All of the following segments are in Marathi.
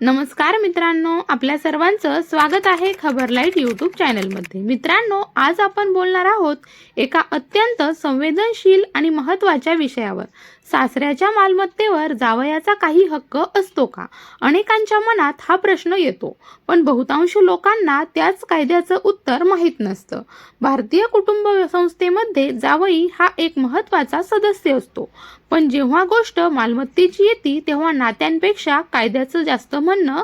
नमस्कार मित्रांनो आपल्या सर्वांचं स्वागत आहे खबर लाइट यूट्यूब चॅनलमध्ये. मित्रांनो आज आपण बोलणार आहोत एका अत्यंत संवेदनशील आणि महत्त्वाच्या विषयावर. सासऱ्याच्या मालमत्तेवर जावयाचा काही हक्क असतो का? अनेकांच्या मनात हा प्रश्न येतो पण बहुतांश लोकांना त्याच कायद्याचं उत्तर माहीत नसतं. भारतीय कुटुंब संस्थेमध्ये जावई हा एक महत्त्वाचा सदस्य असतो. पण जेव्हा गोष्ट मालमत्तेची येते तेव्हा नात्यांपेक्षा कायद्याचं जास्त म्हणणं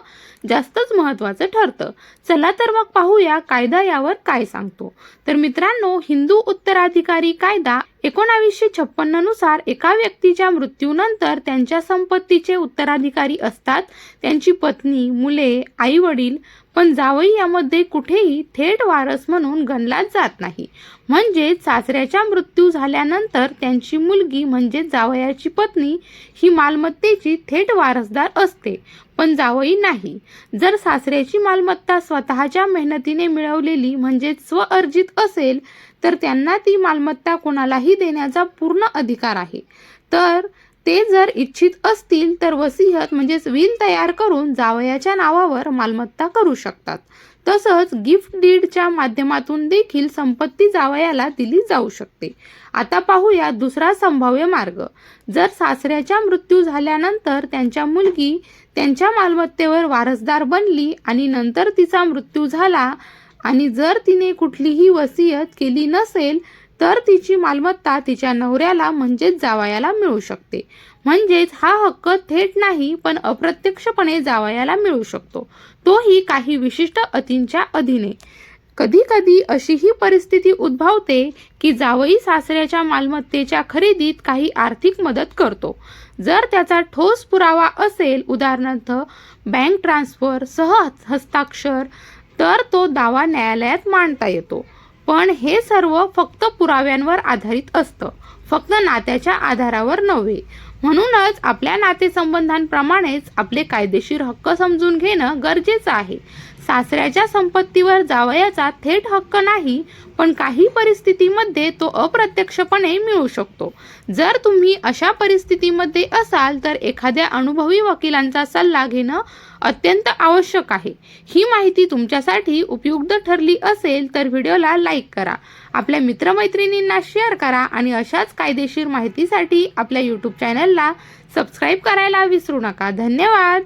जास्तच महत्त्वाचं ठरतं. चला तर मग पाहूया कायदा यावर काय सांगतो. तर मित्रांनो हिंदू उत्तराधिकारी कायदा एकोणावीसशे छप्पन्ननुसार एका व्यक्तीच्या मृत्यूनंतर त्यांच्या संपत्तीचे उत्तराधिकारी असतात. त्यांची पत्नी मुले आई वडील पण जावई यामध्ये कुठेही थेट वारस म्हणून गणलाच जात नाही. म्हणजे सासऱ्याच्या मृत्यू झाल्यानंतर त्यांची मुलगी म्हणजे जावयाची पत्नी ही मालमत्तेची थेट वारसदार असते पण जावई नाही. जर सासऱ्याची मालमत्ता स्वतःच्या मेहनतीने मिळवलेली म्हणजे स्वअर्जित असेल तर त्यांना ती मालमत्ता कोणालाही देण्याचा पूर्ण अधिकार आहे. तर ते जर इच्छित असतील तर वसीहत म्हणजेच विल तयार करून जावयाच्या नावावर मालमत्ता करू शकतात. तसंच गिफ्ट डीडच्या माध्यमातून देखील संपत्ती जावयाला दिली जाऊ शकते. आता पाहूया दुसरा संभाव्य मार्ग. जर सासऱ्याच्या मृत्यू झाल्यानंतर त्यांच्या मुलगी त्यांच्या मालमत्तेवर वारसदार बनली आणि नंतर तिचा मृत्यू झाला आणि जर तिने कुठलीही वसियत केली नसेल तर तिची मालमत्ता तिच्या नवऱ्याला म्हणजेच जावयाला मिळू शकते. म्हणजेच हा हक्क थेट नाही पण अप्रत्यक्षपणे जावयाला मिळू शकतो. तोही काही विशिष्ट अटींच्या अधीने. कधी कधी अशीही परिस्थिती उद्भवते की जावई सासऱ्याच्या मालमत्तेच्या खरेदीत काही आर्थिक मदत करतो. जर त्याचा ठोस पुरावा असेल उदाहरणार्थ बँक ट्रान्सफर सह हस्ताक्षर तर तो दावा न्यायालयात मांडता येतो. पण हे सर्व फक्त पुराव्यांवर आधारित असतं. फक्त नात्याच्या आधारावर नव्हे. म्हणूनच आपल्या नातेसंबंधांप्रमाणेच आपले कायदेशीर हक्क समजून घेणं गरजेचं आहे. सासऱ्याच्या संपत्तीवर जावयाचा थेट हक्क नाही पण काही परिस्थितीमध्ये तो अप्रत्यक्षपणे मिळू शकतो. जर तुम्ही अशा परिस्थितीमध्ये असाल तर एखाद्या अनुभवी वकिलांचा सल्ला घेणं अत्यंत आवश्यक आहे. ही माहिती तुमच्यासाठी उपयुक्त ठरली असेल तर व्हिडिओला लाईक करा आपल्या मित्रमैत्रिणींना शेअर करा आणि अशाच कायदेशीर माहितीसाठी आपल्या यूट्यूब चॅनलला सबस्क्राईब करायला विसरू नका. धन्यवाद!